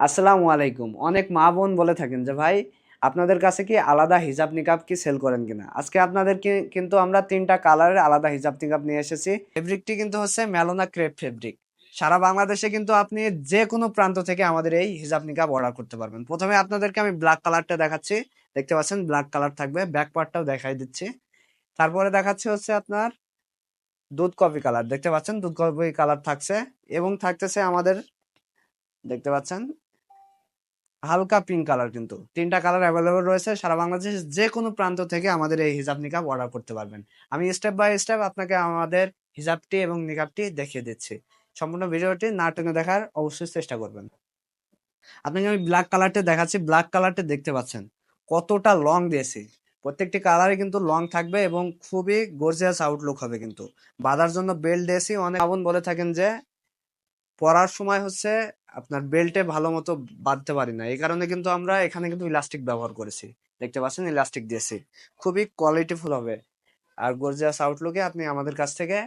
আসসালামু আলাইকুম। অনেক মা বোন বলে থাকেন যে, ভাই, আপনাদের কাছে কি আলাদা হিজাব নিকাব কি সেল করেন কিনা? আজকে আপনাদেরকে কিন্তু আমরা তিনটা কালারের আলাদা হিজাব নিকাব নিয়ে এসেছি। ফেব্রিকটি কিন্তু হচ্ছে মেলোনা ক্রেপ ফেব্রিক সারা বাংলাদেশে কিন্তু আপনি যে কোনো প্রান্ত থেকে আমাদের এই হিজাব নিকাব অর্ডার করতে পারবেন। প্রথমে আপনাদেরকে আমি ব্ল্যাক কালারটা দেখাচ্ছি। দেখতে পাচ্ছেন ব্ল্যাক কালার থাকবে। ব্যাক পার্টটাও দেখাই দিচ্ছি। তারপরে দেখাচ্ছে হচ্ছে আপনার দুধ কফি কালার দেখতে পাচ্ছেন দুধ কফি কালার থাকছে এবং থাকতেছে আমাদের, দেখতে পাচ্ছেন হালকা পিঙ্ক কালার কিন্তু। তিনটা কালার অ্যাভেলেবল রয়েছে সারা বাংলাদেশের যে কোনো প্রান্ত থেকে আমাদের এই হিজাব নিকাব অর্ডার করতে পারবেন। আমি স্টেপ বাই স্টেপ আপনাকে আমাদের হিজাবটি এবং নিকাবটি দেখিয়ে দিচ্ছি। সম্পূর্ণ ভিডিওটি না টেনে দেখার অবশ্যই চেষ্টা করবেন। আপনাকে আমি ব্ল্যাক কালারটা দেখাচ্ছি। ব্ল্যাক কালারটা দেখতে পাচ্ছেন। কতটা লং দিয়েছি। প্রত্যেকটি কালারে কিন্তু লং থাকবে এবং খুবই গর্জিয়াস আউটলুক হবে কিন্তু। বাঁধার জন্য বেল্ট দিয়েছি। অনেক আবন বলে থাকেন যে পরার সময় হচ্ছে আপনার বেল্টে ভালো মতো বাঁধতে পারি না। এই কারণে কিন্তু আমরা এখানে কিন্তু ইলাস্টিক ব্যবহার করেছি। দেখতে পাচ্ছেন, ইলাস্টিক দিয়েছি। খুবই কোয়ালিটিফুল হবে। আর গর্জিয়াস আউটলুকে আপনি আমাদের কাছ থেকে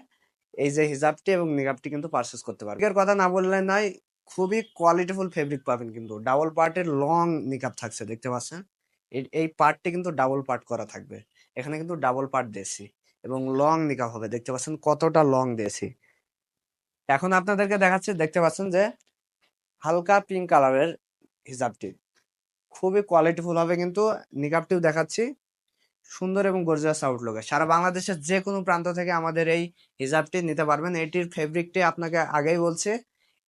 এই যে হিজাবটি এবং নিকাবটি কিন্তু পারচেস করতে পারবেন। এর কথা না বললে নাই, খুবই কোয়ালিটিফুল ফেব্রিক পাবেন কিন্তু। ডাবল পার্টের লং নিকাব থাকছে, দেখতে পাচ্ছেন? এই- এই পার্টটি কিন্তু ডাবল পার্ট করা থাকবে। এখানে কিন্তু ডাবল পার্ট দিয়েছি এবং লং নিকাব হবে। দেখতে পাচ্ছেন কতটা লং দিয়েছি। এখন আপনাদেরকে দেখাচ্ছি, দেখতে পাচ্ছেন যে হালকা পিঙ্ক কালারের হিজাবটি। খুবই কোয়ালিটিফুল হবে কিন্তু নিকাবটিও দেখাচ্ছি। সুন্দর এবং গর্জিয়াস আউটলুকে সারা বাংলাদেশের যে কোনো প্রান্ত থেকে আমাদের এই হিজাবটি নিতে পারবেন। এটির ফেব্রিকটি আপনাকে আগেই বলছে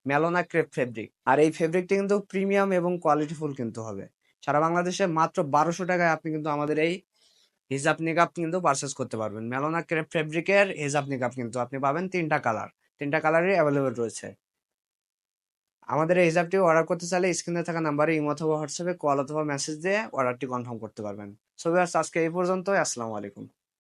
মেলোনা ক্রেপ ফেব্রিক আর এই ফেব্রিকটি কিন্তু প্রিমিয়াম এবং কোয়ালিটিফুল কিন্তু হবে। সারা বাংলাদেশে মাত্র বারোশো টাকায় আপনি কিন্তু আমাদের এই হিজাব নিকাব কিন্তু পারচেস করতে পারবেন। মেলোনা ক্রেপ ফেব্রিকের হিজাব নিকাব কিন্তু আপনি পাবেন তিনটা কালার তিনটা কালারই অ্যাভেলেবেল রয়েছে। আমাদের এই হিসাবটি অর্ডার করতে চাইলে স্ক্রিনে থাকা নাম্বারে ইমো অথবা হোয়াটসঅ্যাপে কল অথবা মেসেজ দিয়ে অর্ডারটি কনফার্ম করতে পারবেন। সবাই আজকে এই পর্যন্ত আসসালামু আলাইকুম।